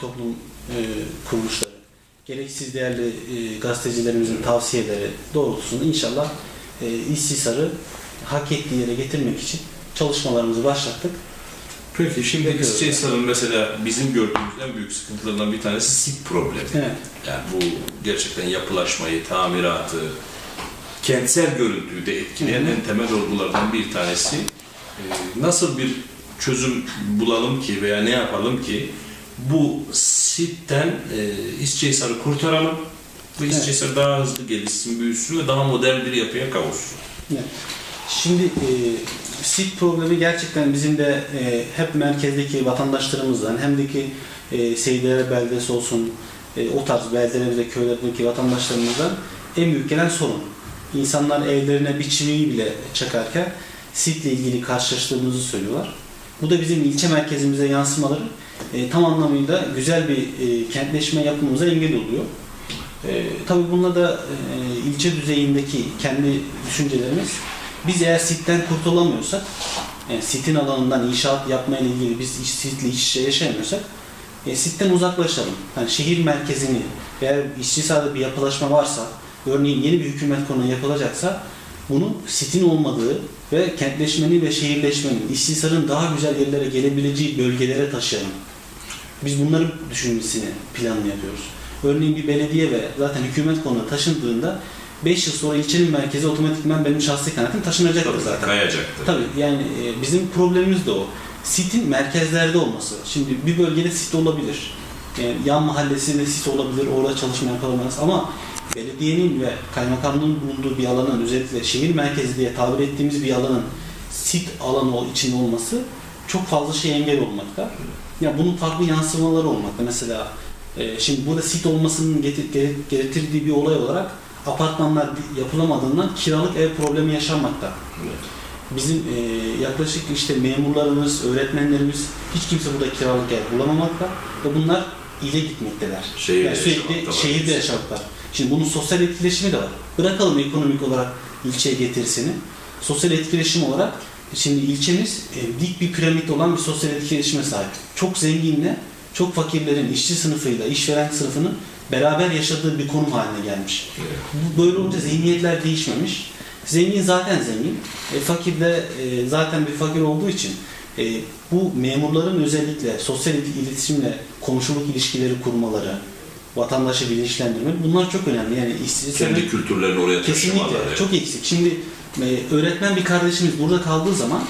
toplum e, kuruluşları, gerek siz değerli e, gazetecilerimizin tavsiyeleri doğrultusunda inşallah e, İstisar'ı hak ettiği yere getirmek için çalışmalarımızı başlattık. Peki şimdi. İstisar'ın mesela bizim gördüğümüz en büyük sıkıntılarından bir tanesi sit problemi. Evet. Yani bu gerçekten yapılaşmayı, tamiratı, kentsel görüntüyü de etkileyen Hı hı. en temel olgulardan bir tanesi. Ee, Nasıl bir çözüm bulalım ki veya ne yapalım ki bu sitten e, İstisar'ı kurtaralım ve Evet. Daha hızlı gelişsin, büyüsün ve daha modern bir yapıya kavuşsun. Evet. Şimdi e, sit problemi gerçekten bizim de e, hep merkezdeki vatandaşlarımızdan hem de ki e, Seydere beldesi olsun e, o tarz beldeler ve köylerdeki vatandaşlarımızdan en büyük gelen sorun. İnsanlar evlerine bir çiviyi bile çakarken sitle ilgili karşılaştığımızı söylüyorlar. Bu da bizim ilçe merkezimize yansımaları e, tam anlamıyla güzel bir e, kentleşme yapmamıza engel oluyor. E, tabii bununla da e, ilçe düzeyindeki kendi düşüncelerimiz biz eğer sitten kurtulamıyorsak, yani sitin alanından inşaat yapmayla ilgili biz iş, sitle iç içe yaşayamıyorsak, e, sitten uzaklaşalım. Yani şehir merkezini eğer işçi sahada bir yapılaşma varsa, örneğin yeni bir hükümet konu yapılacaksa, bunu sitin olmadığı ve kentleşmenin ve şehirleşmenin, istisarın daha güzel yerlere gelebileceği bölgelere taşıyalım. Biz bunların düşünmesini planını yapıyoruz. Örneğin bir belediye ve zaten hükümet konuna taşındığında 5 yıl sonra ilçenin merkezi otomatikman benim şahsi kanaatim taşınacaktır Tabii, zaten. kayacaktır. Tabii yani e, bizim problemimiz de o. Sitin merkezlerde olması. Şimdi bir bölgede sit olabilir. Yani yan mahallesinde sit olabilir, orada çalışma yapılamaz ama belediyenin ve kaymakamlığın bulunduğu bir alanın özellikle şehir merkezi diye tabir ettiğimiz bir alanın sit alanı içinde olması çok fazla şey engel olmakta. Ya bunun farklı yansımaları olmakta. Mesela e, şimdi burada sit olmasının getir- getirdiği bir olay olarak apartmanlar yapılamadığından kiralık ev problemi yaşanmakta. Evet. Bizim e, yaklaşık işte memurlarımız, öğretmenlerimiz hiç kimse burada kiralık ev bulamamakta ve bunlar ile gitmekteler. Şehirde yani sürekli şehirde yaşamaktalar. Şimdi bunun sosyal etkileşimi de var. Bırakalım ekonomik olarak ilçeye getirisini. Sosyal etkileşim olarak şimdi ilçemiz e, dik bir piramit olan bir sosyal etkileşime sahip. Çok zenginle çok fakirlerin işçi sınıfıyla işveren sınıfının beraber yaşadığı bir konum haline gelmiş. Bu Böyle olunca zihniyetler değişmemiş. Zengin zaten zengin. E, fakir de e, zaten bir fakir olduğu için e, bu memurların özellikle sosyal il- iletişimle komşuluk ilişkileri kurmaları, vatandaşı bilinçlendirme bunlar çok önemli. Yani işsizlik Kendi kültürlerini oraya taşımaları. Kesinlikle. Çok eksik. Şimdi e, öğretmen bir kardeşimiz burada kaldığı zaman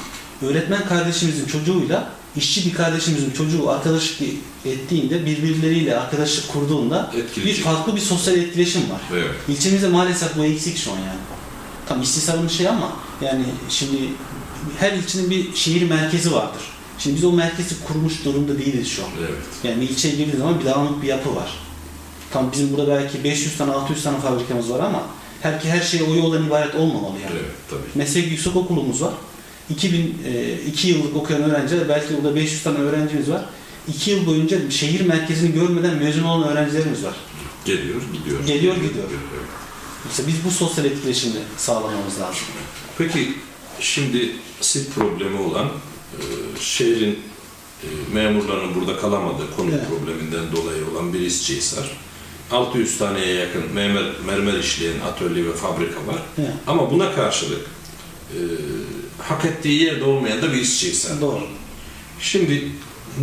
öğretmen kardeşimizin çocuğuyla işçi bir kardeşimizin çocuğu arkadaşlık ettiğinde birbirleriyle arkadaşlık kurduğunda bir Etkileyici. farklı bir sosyal etkileşim var. Evet. İlçemizde maalesef bu eksik şu an yani. Tam istisarın bir şey ama yani şimdi her ilçenin bir şehir merkezi vardır. Şimdi biz o merkezi kurmuş durumda değiliz şu an. Evet. Yani ilçeye girdiğiniz zaman bir dağınık bir yapı var. Tam bizim burada belki 500 tane 600 tane fabrikamız var ama her her şey o yoldan ibaret olmamalı yani. Evet tabii. Meslek yüksek okulumuz var. 2002 yıllık okuyan öğrenciler belki burada 500 tane öğrencimiz var. 2 yıl boyunca şehir merkezini görmeden mezun olan öğrencilerimiz var. Geliyor, gidiyor. Geliyor, gidiyor. evet. İşte biz bu sosyal etkileşimi sağlamamız lazım. Peki şimdi sit problemi olan e, şehrin e, memurlarının burada kalamadığı konut Evet. probleminden dolayı olan bir İsçihisar. 600 taneye yakın mermer, mermer işleyen atölye ve fabrika var. Evet. Ama buna karşılık e, hak ettiği yerde olmayan da bir İsçihisar. Doğru. Şimdi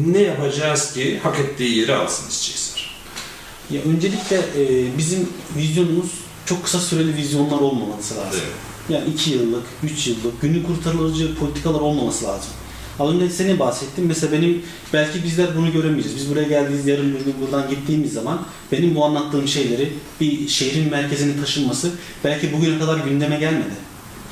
ne yapacağız ki hak ettiği yeri alsın İsçihisar? Ya öncelikle e, bizim vizyonumuz çok kısa süreli vizyonlar olmaması lazım. Evet. Yani 2 yıllık, 3 yıllık, günü kurtarıcı politikalar olmaması lazım. Az önce seni bahsettim. Mesela benim, belki bizler bunu göremeyeceğiz. Biz buraya geldiğimiz yarın bir gün buradan gittiğimiz zaman benim bu anlattığım şeyleri bir şehrin merkezine taşınması belki bugüne kadar gündeme gelmedi.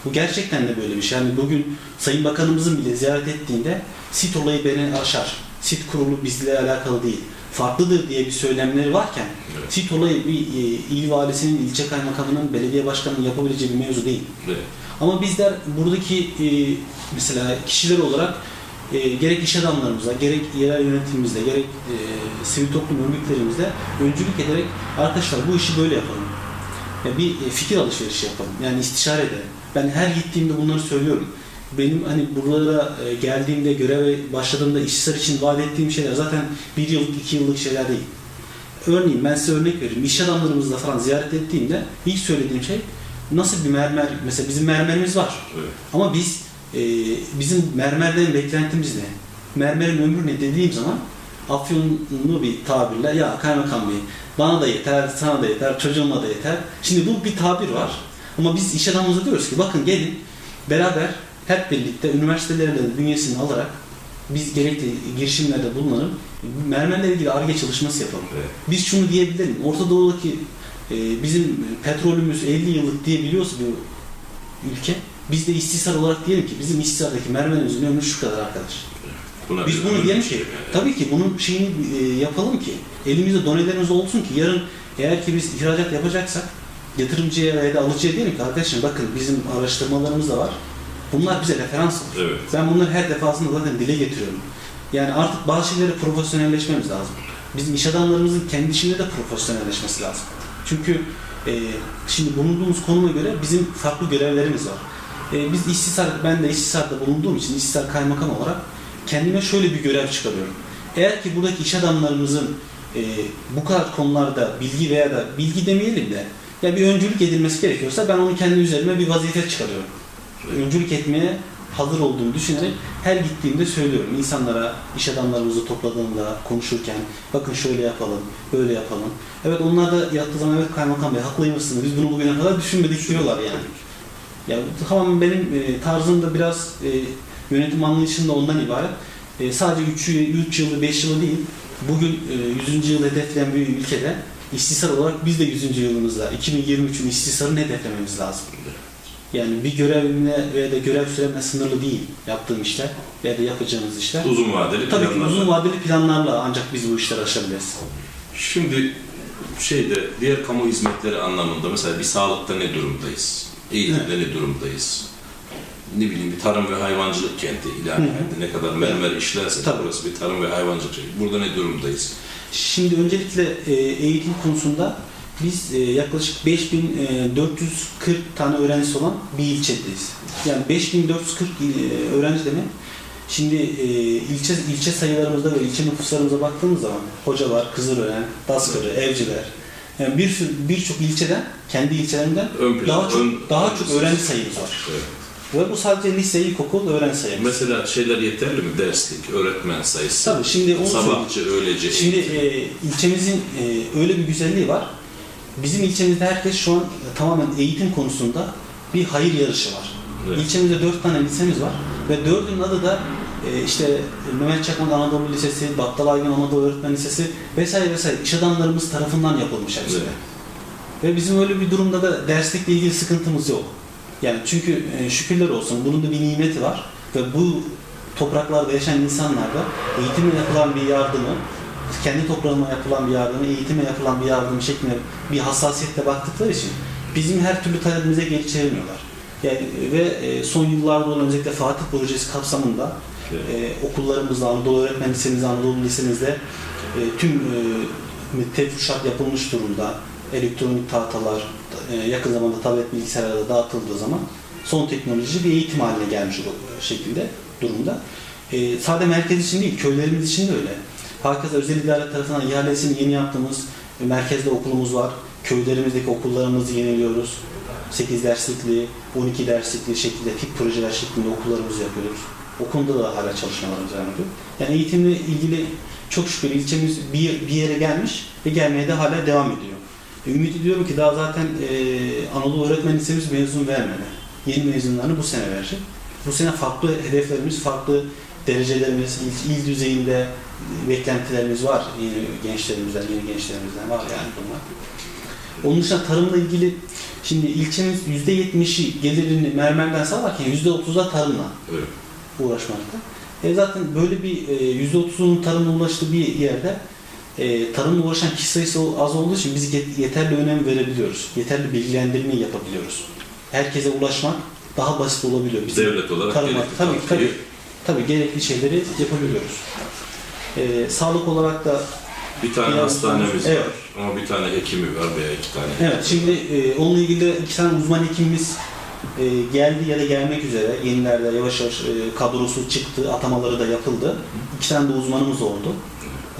Bu gerçekten de böyle bir şey. Yani bugün Sayın Bakanımızın bile ziyaret ettiğinde sit olayı beni aşar. Sit kurulu bizle alakalı değil. Farklıdır diye bir söylemleri varken Evet. sit olayı bir e, il valisinin, ilçe kaymakamının, belediye başkanının yapabileceği bir mevzu değil. Evet. Ama bizler buradaki e, mesela kişiler olarak e, gerek iş adamlarımızla, gerek yerel yönetimimizle, gerek e, sivil toplum örgütlerimizle öncülük ederek arkadaşlar bu işi böyle yapalım. Ya bir e, fikir alışverişi yapalım. Yani istişare edelim. Ben her gittiğimde bunları söylüyorum. benim hani buralara e, geldiğimde göreve başladığımda işsizler için vaat ettiğim şeyler zaten bir yıllık iki yıllık şeyler değil. Örneğin ben size örnek vereyim. İş adamlarımızla falan ziyaret ettiğimde ilk söylediğim şey nasıl bir mermer mesela bizim mermerimiz var. Evet. Ama biz e, bizim mermerden beklentimiz ne? Mermerin ömrü ne dediğim zaman afyonlu bir tabirle ya kaymakam bey bana da yeter, sana da yeter, çocuğuma da yeter. Şimdi bu bir tabir var. Ama biz iş adamımıza diyoruz ki bakın gelin beraber hep birlikte üniversitelerin bünyesini alarak biz gerekli girişimlerde bulunalım. Mermerle ilgili ARGE çalışması yapalım. Evet. Biz şunu diyebilirim. Orta Doğu'daki e, bizim petrolümüz 50 yıllık diyebiliyorsa bir ülke biz de istisar olarak diyelim ki bizim istisardaki mermerimizin ömrü şu kadar arkadaş. Buna Biz bunu diyelim ki yani. tabii ki bunun şeyini e, yapalım ki elimizde donelerimiz olsun ki yarın eğer ki biz ihracat yapacaksak yatırımcıya veya da alıcıya diyelim ki arkadaşlar bakın bizim araştırmalarımız da var. Bunlar bize referans olur. Evet. Ben bunları her defasında zaten dile getiriyorum. Yani artık bazı şeyleri profesyonelleşmemiz lazım. Bizim iş adamlarımızın kendi işinde de profesyonelleşmesi lazım. Çünkü e, şimdi bulunduğumuz konuma göre bizim farklı görevlerimiz var. E, biz istisar, ben de istisarda bulunduğum için istisar kaymakam olarak kendime şöyle bir görev çıkarıyorum. Eğer ki buradaki iş adamlarımızın e, bu kadar konularda bilgi veya da bilgi demeyelim de ya bir öncülük edilmesi gerekiyorsa ben onu kendi üzerime bir vazife çıkarıyorum. Öncülük etmeye hazır olduğumu düşünerek her gittiğimde söylüyorum. İnsanlara, iş adamlarımızı topladığımda, konuşurken bakın şöyle yapalım, böyle yapalım. Evet onlar da yattığı zaman evet kaymakam bey haklıymışsınız biz bunu bugüne kadar düşünmedik diyorlar yani. Ya bu tamamen benim e, tarzım da biraz e, yönetim anlayışım da ondan ibaret. E, sadece 3 3 yılı 5 yılı değil bugün e, 100. yıl hedefleyen bir ülkede istisar olarak biz de 100. yılımızda 2023'ün istisarını hedeflememiz lazım. Yani bir görevimle veya da görev süremle sınırlı değil yaptığım işler veya da yapacağımız işler. Uzun vadeli Tabii ki planlarla. uzun vadeli planlarla ancak biz bu işleri aşabiliriz. Şimdi şeyde diğer kamu hizmetleri anlamında mesela bir sağlıkta ne durumdayız? Eğitimde ne durumdayız? Ne bileyim bir tarım ve hayvancılık kenti ilan edildi. Ne kadar mermer işlerse Tabii. burası bir tarım ve hayvancılık kenti. Burada ne durumdayız? Şimdi öncelikle e, eğitim konusunda biz e, yaklaşık 5440 tane öğrencisi olan bir ilçedeyiz. Yani 5440 il- e, öğrenci demek. Şimdi e, ilçe ilçe sayılarımızda ve ilçe nüfuslarımıza baktığımız zaman hocalar, Kızılören, Daskırı, Evciler yani bir birçok ilçeden kendi ilçelerinden Ön daha çok ön- daha ön- çok öğrenci sayımız var. Evet. Ve bu sadece lise, ilkokul öğrenci sayımız. Mesela şeyler yeterli mi? Derslik, öğretmen sayısı, Tabii şimdi onu sabahçı, öğlece. Şimdi e, ilçemizin e, öyle bir güzelliği var. Bizim ilçemizde herkes şu an tamamen eğitim konusunda bir hayır yarışı var. Evet. İlçemizde dört tane lisemiz var ve dördünün adı da e, işte Mehmet Çakmak Anadolu Lisesi, Battal Aygın Anadolu Öğretmen Lisesi vesaire vesaire iş adamlarımız tarafından yapılmış hepsi. Evet. Ve bizim öyle bir durumda da derslikle ilgili sıkıntımız yok. Yani çünkü e, şükürler olsun bunun da bir nimeti var ve bu topraklarda yaşayan insanlar da eğitime yapılan bir yardımı, kendi toprağına yapılan bir yardımı, eğitime yapılan bir yardım şeklinde bir hassasiyetle baktıkları için bizim her türlü talebimize geri çevirmiyorlar. Yani ve e, son yıllarda olan özellikle Fatih Projesi kapsamında E, okullarımızda, Anadolu Öğretmen Lisemizde, Anadolu Lisemizde e, tüm e, tefrişat yapılmış durumda. Elektronik tahtalar e, yakın zamanda tablet bilgisayarlara dağıtıldığı zaman son teknoloji bir eğitim haline gelmiş şekilde durumda. E, sadece merkez için değil, köylerimiz için de öyle. Hakeza özel idare tarafından ihalesini yeni yaptığımız e, merkezde okulumuz var. Köylerimizdeki okullarımızı yeniliyoruz. 8 derslikli, 12 derslikli şekilde tip projeler şeklinde okullarımızı yapıyoruz. O konuda da hala çalışmalarımız devam ediyor. Yani eğitimle ilgili çok şükür ilçemiz bir, bir yere gelmiş ve gelmeye de hala devam ediyor. E, ümit ediyorum ki daha zaten e, Anadolu Öğretmen Lisemiz mezun vermedi. Yeni mezunlarını bu sene verecek. Bu sene farklı hedeflerimiz, farklı derecelerimiz, il, il düzeyinde beklentilerimiz var. Yeni gençlerimizden, yeni gençlerimizden var yani bunlar. Onun dışında tarımla ilgili şimdi ilçemiz %70'i gelirini mermerden sağlarken %30'da tarımla Evet. Uğraşmakta. E zaten böyle bir e, %30'unun tarımla ulaştığı bir yerde e, tarımla uğraşan kişi sayısı az olduğu için biz yet- yeterli önem verebiliyoruz. Yeterli bilgilendirme yapabiliyoruz. Herkese ulaşmak daha basit olabiliyor. Bizim Devlet olarak tarıma, gerekli tabii, tabii, tabii gerekli şeyleri yapabiliyoruz. E, sağlık olarak da Bir tane hastanemiz evet. var ama bir tane hekimi var veya iki tane. Evet, şimdi e, onunla ilgili de iki tane uzman hekimimiz e, geldi ya da gelmek üzere. Yenilerde yavaş yavaş e, kadrosu çıktı, atamaları da yapıldı. İki tane de uzmanımız oldu.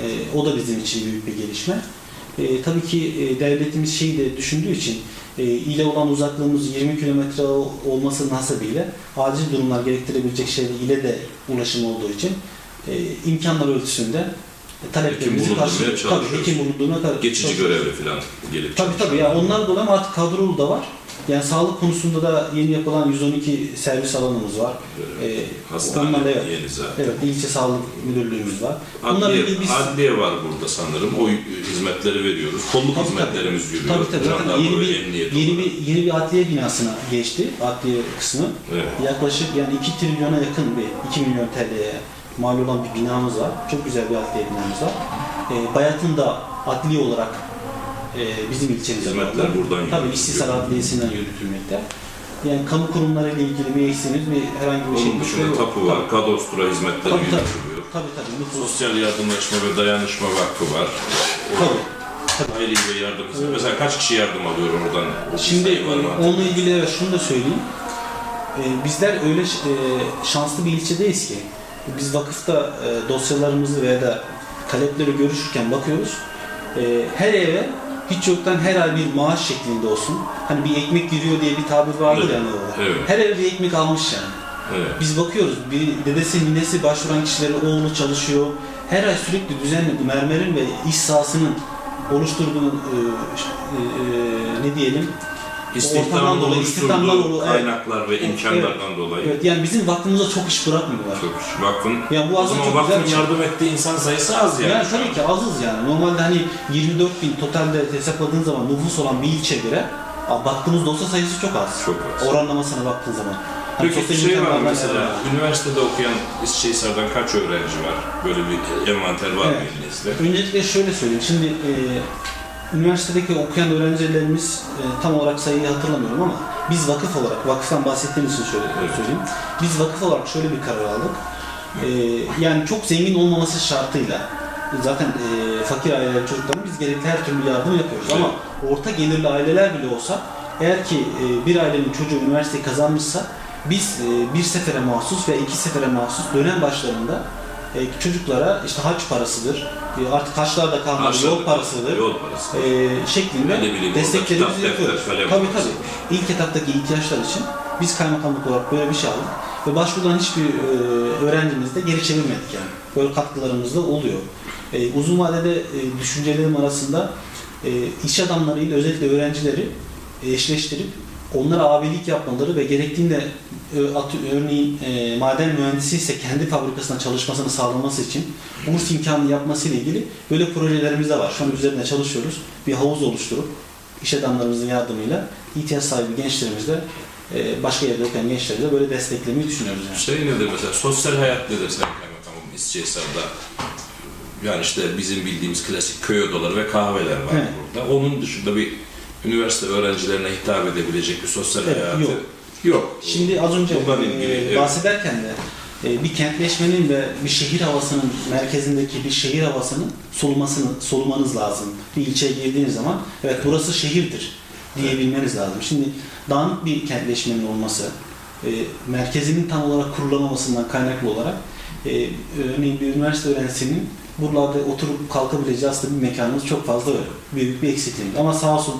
E, o da bizim için büyük bir gelişme. E, tabii ki e, devletimiz şeyi de düşündüğü için e, ile olan uzaklığımız 20 kilometre olması hasebiyle acil durumlar gerektirebilecek şeyde ile de ulaşım olduğu için e, imkanlar ölçüsünde taleplerimizi karşılıyoruz. Tabii hekim bulundurmaya kar- Geçici görevli falan gelip Tabii tabii ya onlar dolayı ama artık kadrolu da var. Yani sağlık konusunda da yeni yapılan 112 servis alanımız var. Ee, Hastane onlarla evet. yeni zaten. Evet, ilçe sağlık müdürlüğümüz var. Adliye, biz adliye var burada sanırım. O hizmetleri veriyoruz. Kolluk Tabii, hizmetlerimiz yürüyor. Tabii tabii. Zaten yeni bir, yeni bir, yeni bir adliye binasına geçti. Adliye kısmı. Evet. Yaklaşık yani 2 trilyona yakın bir 2 milyon TL'ye mal olan bir binamız var. Çok güzel bir adliye binamız var. Ee, Bayat'ın da adliye olarak e, bizim ilçemizde. Hizmetler buradan Tabii yürütülüyor. İstisar Adliyesi'nden yürütülmekte. Yani kamu kurumlarıyla ilgili bir eksiğiniz bir herhangi bir şey Onun dışında tapu var, kadastro hizmetleri Tabii, tabii. yürütülüyor. Tabii tabii. Nüfus. Sosyal Yardımlaşma ve Dayanışma Vakfı var. Tabii. Hayri ve yardım hizmeti. Mesela kaç kişi yardım alıyor oradan? O Şimdi onunla ilgili evet şunu da söyleyeyim. E, bizler öyle e, şanslı bir ilçedeyiz ki biz vakıfta e, dosyalarımızı veya da talepleri görüşürken bakıyoruz. E, her eve hiç yoktan her ay bir maaş şeklinde olsun. Hani bir ekmek giriyor diye bir tabir vardır Evet, ya Anadolu'da. evet. Her eve bir ekmek almış yani. Evet. Biz bakıyoruz, bir dedesi, ninesi başvuran kişilerin oğlu çalışıyor. Her ay sürekli düzenli bu mermerin ve iş sahasının oluşturduğu e, e, e, ne diyelim İstihdamın Ortamdan dolayı, istihdamdan dolayı, evet. kaynaklar ve imkanlardan dolayı. Evet yani bizim vaktimize çok iş bırakmıyorlar. Çok vakfın, Yani bu o zaman çok güzel vakfın şey. yardım ettiği insan sayısı az yani. Yani tabii ki azız yani. Normalde hani 24 bin totalde hesapladığın zaman nüfus olan bir ilçe göre baktığımız dosya sayısı çok az. Çok az. Oranlamasına baktığın zaman. Hani Peki şey var mesela, yararlanıyor. üniversitede okuyan İsçehisar'dan kaç öğrenci var? Böyle bir envanter var mı Evet. elinizde? Öncelikle şöyle söyleyeyim. Şimdi e, üniversitedeki okuyan öğrencilerimiz e, tam olarak sayıyı hatırlamıyorum ama biz vakıf olarak, vakıftan bahsettiğim için şöyle söyleyeyim. Biz vakıf olarak şöyle bir karar aldık. E, yani çok zengin olmaması şartıyla zaten e, fakir aileler çocuklarına biz gerekli her türlü yardım yapıyoruz. Ama orta gelirli aileler bile olsa eğer ki e, bir ailenin çocuğu üniversiteyi kazanmışsa biz e, bir sefere mahsus ve iki sefere mahsus dönem başlarında e, çocuklara işte haç parasıdır, e, artık haçlarda kalmadı Harçlar- yol parasıdır Yol parası. e, şeklinde Ne bileyim, orada desteklerimizi kitap, defter, yapıyoruz. kalem Tabii parası. tabii. İlk etaptaki ihtiyaçlar için biz kaymakamlık olarak böyle bir şey aldık ve başvurulan hiçbir e, öğrencimiz de geri çevirmedik yani. Böyle katkılarımız da oluyor. E, uzun vadede e, düşüncelerim arasında e, iş adamlarıyla özellikle öğrencileri eşleştirip onlara abilik yapmaları ve gerektiğinde e, örneğin e, maden mühendisi ise kendi fabrikasında çalışmasını sağlaması için burs imkanı yapmasıyla ilgili böyle projelerimiz de var. Şu an üzerinde çalışıyoruz. Bir havuz oluşturup iş adamlarımızın yardımıyla ihtiyaç sahibi gençlerimizle e, başka yerde okuyan gençleri de böyle desteklemeyi düşünüyoruz yani. Şey nedir mesela, sosyal hayat nedir Sayın Kaymakamım İsçehisar'da? Yani işte bizim bildiğimiz klasik köy odaları ve kahveler var Evet. burada. Onun dışında bir üniversite öğrencilerine hitap edebilecek bir sosyal Evet, hayatı yok. yok. Şimdi az önce e, evet. bahsederken de e, bir kentleşmenin ve bir şehir havasının merkezindeki bir şehir havasının solumasını solumanız lazım. Bir ilçeye girdiğiniz zaman evet burası şehirdir diyebilmeniz lazım. Şimdi dağınık bir kentleşmenin olması, e, merkezinin tam olarak kurulamamasından kaynaklı olarak e, örneğin bir üniversite öğrencisinin buralarda oturup kalkabileceği aslında bir mekanımız çok fazla yok. Büyük bir eksikliğimiz. Ama sağ olsun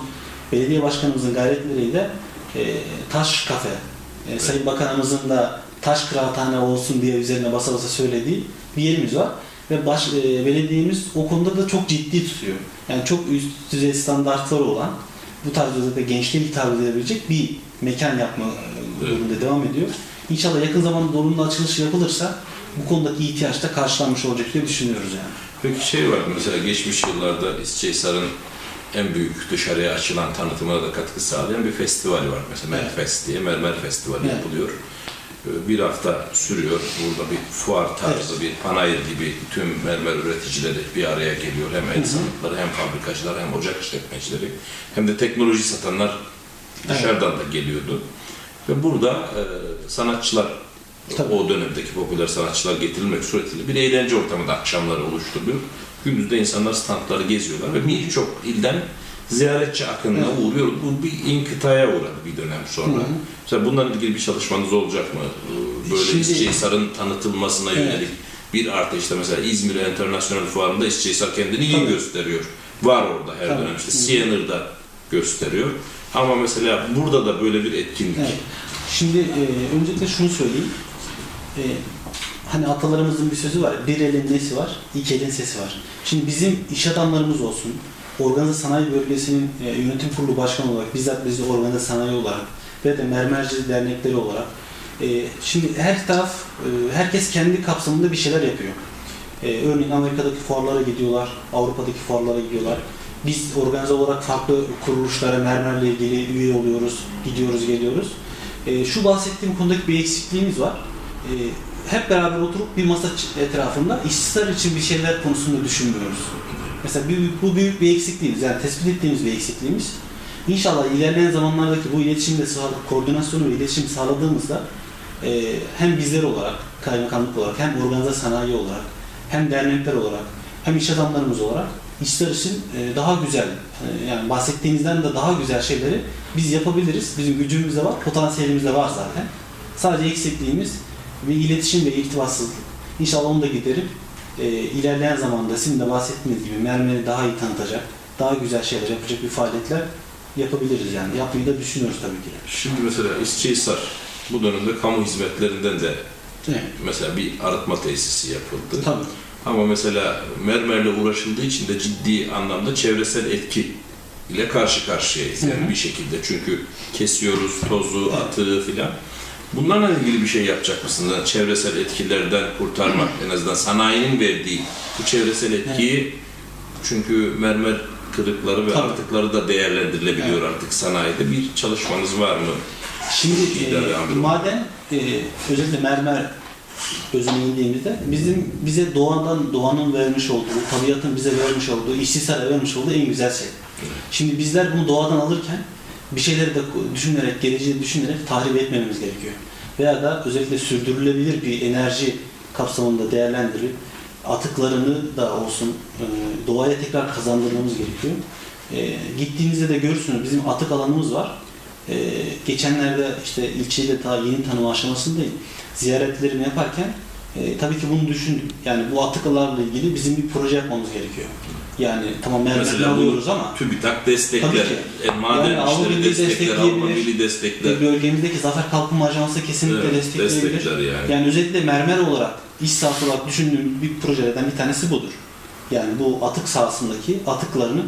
belediye başkanımızın gayretleriyle e, taş kafe, e, Sayın Bakanımızın da taş kıraathane olsun diye üzerine basa basa söylediği bir yerimiz var. Ve baş, e, belediyemiz o konuda da çok ciddi tutuyor. Yani çok üst düzey standartları olan bu tarzda da gençliğe hitap edebilecek bir mekan yapma e, yolunda devam ediyor. İnşallah yakın zamanda dolunun açılışı yapılırsa bu konudaki ihtiyaç da karşılanmış olacak diye düşünüyoruz yani. Peki şey var mesela geçmiş yıllarda İsçehisar'ın en büyük dışarıya açılan tanıtımına da katkı sağlayan bir festivali var. Mesela Evet. Merfest diye Mermer Festivali Evet. yapılıyor. Ee, Bir hafta sürüyor. Burada bir fuar tarzı, bir panayır gibi tüm mermer üreticileri bir araya geliyor. Hem el sanatları, hem fabrikacılar, hem ocak işletmecileri, hem de teknoloji satanlar dışarıdan da geliyordu. Ve burada e, sanatçılar, Tabii. o dönemdeki popüler sanatçılar getirilmek suretiyle bir eğlence ortamı da akşamları oluşturuluyor. Gündüzde insanlar standları geziyorlar ve birçok ilden ziyaretçi akınına Evet. uğruyor. Bu bir inkıtaya uğradı bir dönem sonra. Hı hı. Mesela bunlarla ilgili bir çalışmanız olacak mı? Ee, Böyle Şimdi- İsçehisar'ın tanıtılmasına Evet. yönelik bir artı işte mesela İzmir Internasyonel Fuarı'nda İsçehisar kendini iyi Tabii. gösteriyor. Var orada her Tabii. dönem. İşte. Siyanır'da gösteriyor. Ama mesela burada da böyle bir etkinlik. Evet. Şimdi e, öncelikle şunu söyleyeyim. E, hani atalarımızın bir sözü var. Bir elin nesi var, iki elin sesi var. Şimdi bizim iş adamlarımız olsun, Organize Sanayi Bölgesi'nin e, yönetim kurulu başkanı olarak, bizzat biz de Organize Sanayi olarak ve de mermerci dernekleri olarak e, şimdi her taraf, e, herkes kendi kapsamında bir şeyler yapıyor. E, örneğin Amerika'daki fuarlara gidiyorlar, Avrupa'daki fuarlara gidiyorlar. Biz organize olarak farklı kuruluşlara mermerle ilgili üye oluyoruz, gidiyoruz, geliyoruz. E, şu bahsettiğim konudaki bir eksikliğimiz var. E, hep beraber oturup bir masa etrafında işsizler için bir şeyler konusunda düşünmüyoruz. Mesela bir- bu büyük bir eksikliğimiz, yani tespit ettiğimiz bir eksikliğimiz. İnşallah ilerleyen zamanlardaki bu iletişimde sağ, koordinasyonu ve iletişim sağladığımızda e, hem bizler olarak, kaymakamlık olarak, hem organize sanayi olarak, hem dernekler olarak, hem iş adamlarımız olarak işler için e, daha güzel, e, yani bahsettiğinizden de daha güzel şeyleri biz yapabiliriz. Bizim gücümüz de var, potansiyelimiz de var zaten. Sadece eksikliğimiz bir iletişim ve irtibatsızlık. İnşallah onu da giderip e, ilerleyen zamanda sizin de bahsettiğiniz gibi mermeri daha iyi tanıtacak, daha güzel şeyler yapacak bir faaliyetler yapabiliriz yani. Yapmayı da düşünüyoruz tabii ki. Şimdi mesela İsçehisar bu dönemde kamu hizmetlerinden de Evet. mesela bir arıtma tesisi yapıldı. Tabii. Ama mesela mermerle uğraşıldığı için de ciddi anlamda çevresel etki ile karşı karşıyayız yani Hı hı. bir şekilde. Çünkü kesiyoruz tozu, atığı filan. Bunlarla ilgili bir şey yapacak mısınız? Yani çevresel etkilerden kurtarmak en azından sanayinin verdiği bu çevresel etkiyi çünkü mermer kırıkları ve Tabii. artıkları da değerlendirilebiliyor artık sanayide. Bir çalışmanız var mı? Şimdi e, maden e, özellikle mermer özüne indiğimizde bizim bize doğadan doğanın vermiş olduğu, tabiatın bize vermiş olduğu, işsizlere vermiş olduğu en güzel şey. Şimdi bizler bunu doğadan alırken bir şeyleri de düşünerek, geleceği düşünerek tahrip etmememiz gerekiyor. Veya da özellikle sürdürülebilir bir enerji kapsamında değerlendirip atıklarını da olsun e, doğaya tekrar kazandırmamız gerekiyor. E, gittiğinizde de görürsünüz bizim atık alanımız var. Ee, geçenlerde işte ilçeyi de daha yeni tanıma aşamasındayım. Ziyaretlerimi yaparken e, tabii ki bunu düşündüm. Yani bu atıklarla ilgili bizim bir proje yapmamız gerekiyor. Yani tamam Mesela alıyoruz ama TÜBİTAK destekler, Tabii ki. e, maden Yani Avrupa Birliği destekler, Avrupa. Birliği destekler. bölgemizdeki Zafer Kalkınma Ajansı kesinlikle Evet, destekleyebilir. destekler yani. Yani özellikle mermer olarak, iş sahası olarak düşündüğüm bir projelerden bir tanesi budur. Yani bu atık sahasındaki atıklarını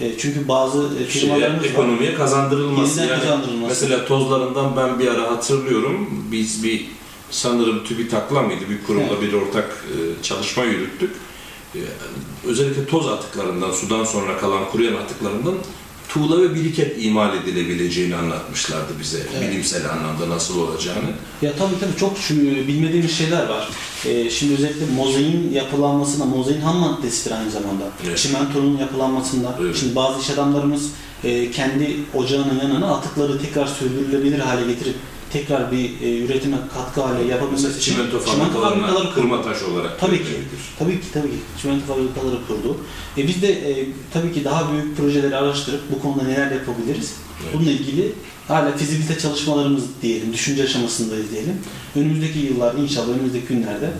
e, çünkü bazı e, Şeye, firmalarımız var. ekonomiye kazandırılması. Yeniden Yani kazandırılması. Mesela tozlarından ben bir ara hatırlıyorum. Biz bir sanırım TÜBİTAK'la mıydı bir kurumla Evet. bir ortak e, çalışma yürüttük. E, özellikle toz atıklarından, sudan sonra kalan kuruyan atıklarından tuğla ve biriket imal edilebileceğini anlatmışlardı bize. Evet. Bilimsel anlamda nasıl olacağını. Ya tabii tabii çok şu, bilmediğimiz şeyler var. Ee, şimdi özellikle mozaiğin yapılanmasında, mozaiğin ham maddesidir aynı zamanda. Evet. Çimentonun yapılanmasında. Evet. Şimdi bazı iş adamlarımız e, kendi ocağının yanına atıkları tekrar sürdürülebilir hale getirip tekrar bir e, üretime katkı hale yapabilmesi Mesela için çimento fabrikaları fabrikalarına kurdu. taş olarak Tabii ki. Tabii ki tabii ki. Çimento fabrikaları kurdu. E, biz de e, tabii ki daha büyük projeleri araştırıp bu konuda neler yapabiliriz? Evet. Bununla ilgili hala fizibilite çalışmalarımız diyelim, düşünce aşamasındayız diyelim. Önümüzdeki yıllarda inşallah önümüzdeki günlerde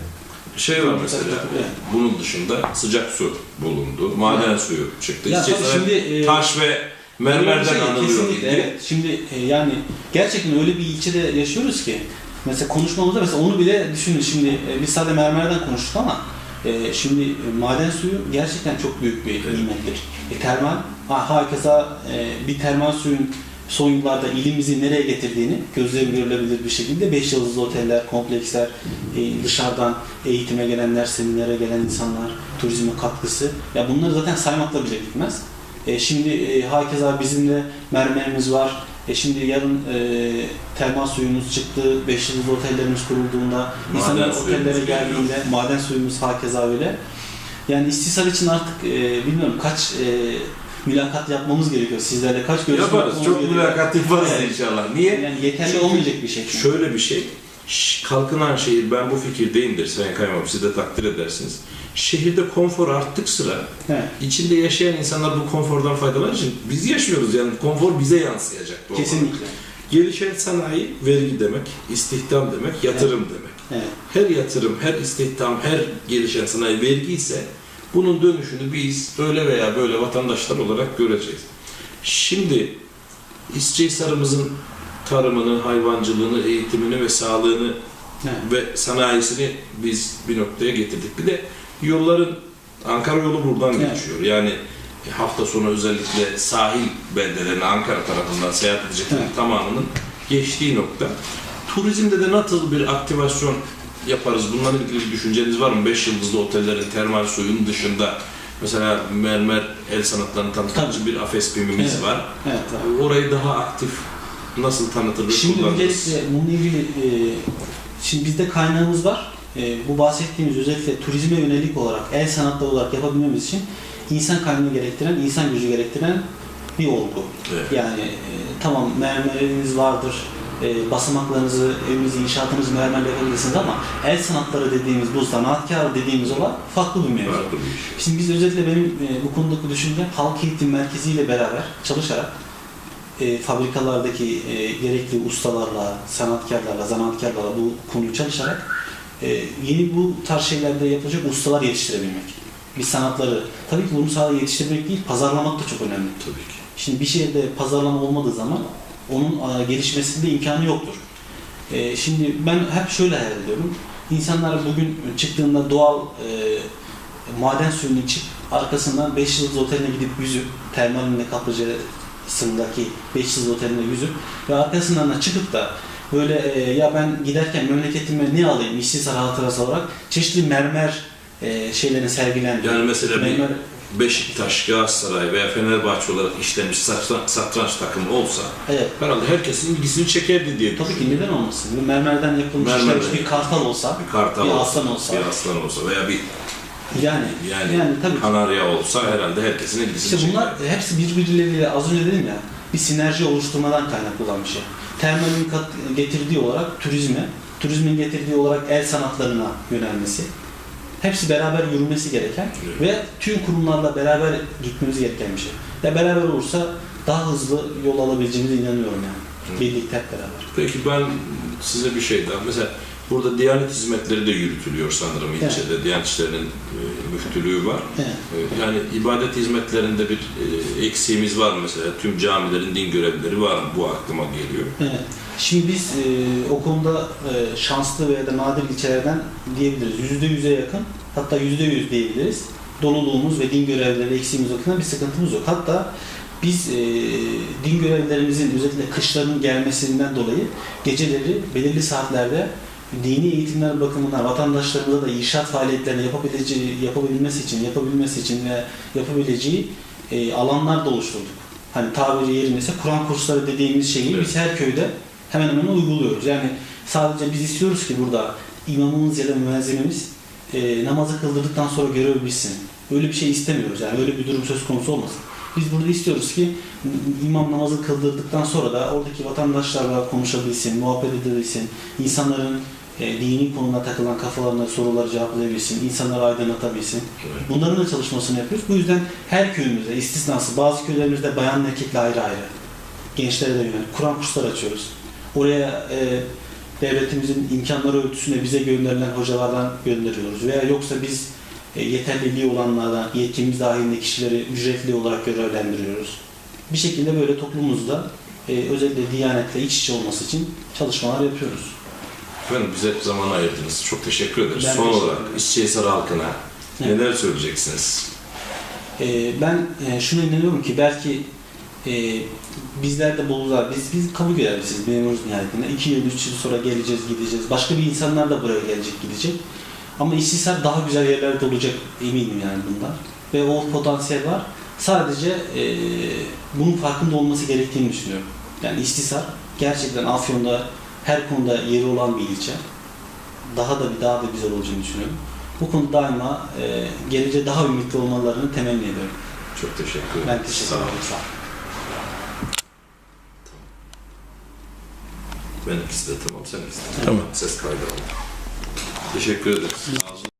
Şey var mesela, Evet. bunun dışında sıcak su bulundu, maden suyu çıktı. Ya tabii şimdi, e, taş ve mermerden şey, anılıyor kesinlikle, evet. Şimdi e, yani gerçekten öyle bir ilçede yaşıyoruz ki mesela konuşmamızda mesela onu bile düşünün şimdi e, biz sadece mermerden konuştuk ama e, şimdi e, maden suyu gerçekten çok büyük bir Evet. nimettir. E, termal, ha, hakeza e, bir termal suyun son yıllarda ilimizi nereye getirdiğini gözle görülebilir bir şekilde 5 yıldızlı oteller, kompleksler, e, dışarıdan eğitime gelenler, seminere gelen insanlar, turizme katkısı. Ya bunları zaten saymakla bile bitmez. E, şimdi e, hakeza bizim de mermerimiz var. E, şimdi yarın e, termal suyumuz çıktı, 5 yıldızlı otellerimiz kurulduğunda, Maden insanlar otellere geldiğinde maden suyumuz hakeza öyle. Yani istisar için artık e, bilmiyorum kaç e, mülakat yapmamız gerekiyor sizlerle, kaç görüşme Yaparız, çok gerekiyor. mülakat yaparız Evet. inşallah. Niye? Yani yeterli Çünkü olmayacak bir şey. çünkü. Şöyle bir şey, Şş, kalkınan şehir, ben bu fikirdeyimdir Sayın Kaymakam, siz de takdir edersiniz. Şehirde konfor arttık sıra Evet. içinde yaşayan insanlar bu konfordan faydalanır için biz yaşıyoruz yani konfor bize yansıyacak. olarak. Kesinlikle. Gelişen sanayi vergi demek, istihdam demek, yatırım demek. Evet. Her yatırım, her istihdam, her gelişen sanayi vergi ise bunun dönüşünü biz öyle veya böyle vatandaşlar olarak göreceğiz. Şimdi İsçehisar'ımızın tarımını, hayvancılığını, eğitimini ve sağlığını Evet. ve sanayisini biz bir noktaya getirdik. Bir de yolların Ankara yolu buradan Evet. geçiyor. Yani hafta sonu özellikle sahil beldelerine Ankara tarafından seyahat edeceklerin Evet. tamamının geçtiği nokta. Turizmde de nasıl bir aktivasyon yaparız? Bunlarla ilgili bir düşünceniz var mı? 5 yıldızlı otellerin termal suyun dışında mesela mermer el sanatlarını tanıtıcı bir afespimimiz Evet. var. Evet. evet. Orayı daha aktif nasıl tanıtır ve Şimdi kullanırız? öncelikle bununla ilgili e, şimdi bizde kaynağımız var. E, bu bahsettiğimiz özellikle turizme yönelik olarak el sanatları olarak yapabilmemiz için insan kaynağını gerektiren, insan gücü gerektiren bir olgu. Evet. Yani e, tamam mermeriniz vardır, e, basamaklarınızı, evinizi, inşaatınızı mermerle yapabilirsiniz ama el sanatları dediğimiz, bu zanaatkar dediğimiz olan farklı bir mevzu. Farklı bir iş. Şimdi biz özellikle benim e, bu konudaki düşüncem halk eğitim merkeziyle beraber çalışarak e, fabrikalardaki e, gerekli ustalarla, sanatkarlarla, zanaatkarlarla bu konuyu çalışarak e, yeni bu tarz şeylerde yapacak ustalar yetiştirebilmek. Bir sanatları, tabii ki bunu sadece yetiştirmek değil, pazarlamak da çok önemli. Tabii ki. Şimdi bir şehirde pazarlama olmadığı zaman onun e, gelişmesinde imkanı yoktur. E, şimdi ben hep şöyle hayal ediyorum. İnsanlar bugün çıktığında doğal e, maden suyunu içip arkasından 5 yıldız oteline gidip yüzüp termalinde kaplıcasındaki 5 yıldız oteline yüzüp ve arkasından da çıkıp da böyle e, ya ben giderken memleketime ne alayım işsizler hatırası olarak çeşitli mermer e, şeylerin sergilendiği Yani mesela mermer Beşiktaş, Galatasaray veya Fenerbahçe olarak işlemiş satranç, satranç takımı olsa evet herhalde herkesin ilgisini çekerdi diye Tabii ki neden olmasın? Bir mermerden yapılmış Mermerden işlenmiş bir kartal olsa, Bir kartal bir aslan olsa. bir aslan olsa veya bir yani yani, yani, tabii kanarya olsa herhalde herkesin ilgisini İşte çeker. bunlar hepsi birbirleriyle az önce dedim ya bir sinerji oluşturmadan kaynaklı olan bir şey. Termalin getirdiği olarak turizme, turizmin getirdiği olarak el sanatlarına yönelmesi. Hepsi beraber yürümesi gereken ve tüm kurumlarla beraber gitmemiz gereken bir şey. Ya beraber olursa daha hızlı yol alabileceğimize inanıyorum yani. Birlikte hep beraber. Peki ben size bir şey daha. Mesela burada Diyanet hizmetleri de yürütülüyor sanırım Evet. ilçede. Diyanet İşleri'nin e, müftülüğü var. Evet. E, Yani ibadet hizmetlerinde bir e, eksiğimiz var mı mesela? Tüm camilerin din görevlileri var mı? Bu aklıma geliyor. Evet. Şimdi biz e, o konuda e, şanslı veya da nadir ilçelerden diyebiliriz. Yüzde yüze yakın, hatta yüzde yüz diyebiliriz. Doluluğumuz ve din görevlileri eksiğimiz bakımından bir sıkıntımız yok. Hatta biz e, din görevlilerimizin özellikle kışların gelmesinden dolayı geceleri belirli saatlerde dini eğitimler bakımından vatandaşlarımıza da inşaat faaliyetlerini yapabileceği, yapabilmesi için, yapabilmesi için ve yapabileceği e, alanlar da oluşturduk. Hani tabiri yerindeyse Kur'an kursları dediğimiz şeyi Evet. biz her köyde hemen hemen uyguluyoruz. Yani sadece biz istiyoruz ki burada imamımız ya da müezzinimiz e, namazı kıldırdıktan sonra görev bilsin. Öyle bir şey istemiyoruz. Yani öyle bir durum söz konusu olmasın. Biz burada istiyoruz ki imam namazı kıldırdıktan sonra da oradaki vatandaşlarla konuşabilsin, muhabbet edebilsin, insanların e, dini konuna takılan kafalarına soruları cevaplayabilsin, insanları aydınlatabilsin. Bunların da çalışmasını yapıyoruz. Bu yüzden her köyümüzde istisnası, bazı köylerimizde bayan erkekle ayrı ayrı. Gençlere de yönelik Kur'an kursları açıyoruz. Oraya e, devletimizin imkanları ölçüsünde bize gönderilen hocalardan gönderiyoruz. Veya yoksa biz e, yeterliliği olanlardan, yetkimiz dahilinde kişileri ücretli olarak görevlendiriyoruz. Bir şekilde böyle toplumumuzda e, özellikle Diyanet'le iç içe olması için çalışmalar yapıyoruz. Efendim bize zaman ayırdınız. Çok teşekkür ederiz. Ben Son teşekkür olarak. İsçehisar halkına Evet. neler söyleyeceksiniz? Ee, ben e, şuna inanıyorum ki belki e, bizler de bulurlar. Biz biz kamu görevlisiyiz memuruz nihayetinde. 2 yıl, 3 yıl sonra geleceğiz, gideceğiz. Başka bir insanlar da buraya gelecek, gidecek. Ama İstisar daha güzel yerlerde olacak eminim yani bundan. Ve o potansiyel var. Sadece e, bunun farkında olması gerektiğini düşünüyorum. Yani İstisar gerçekten Afyon'da her konuda yeri olan bir ilçe. Daha da daha da güzel olacağını düşünüyorum. Bu konuda daima e, geleceğe daha ümitli olmalarını temenni ediyorum. Çok teşekkür ederim. Ben teşekkür Sağ olun. ederim. Sağ olun. Ben ikisi de tamam, sen ikisi de Tamam. Ses kaydı. Teşekkür ederiz.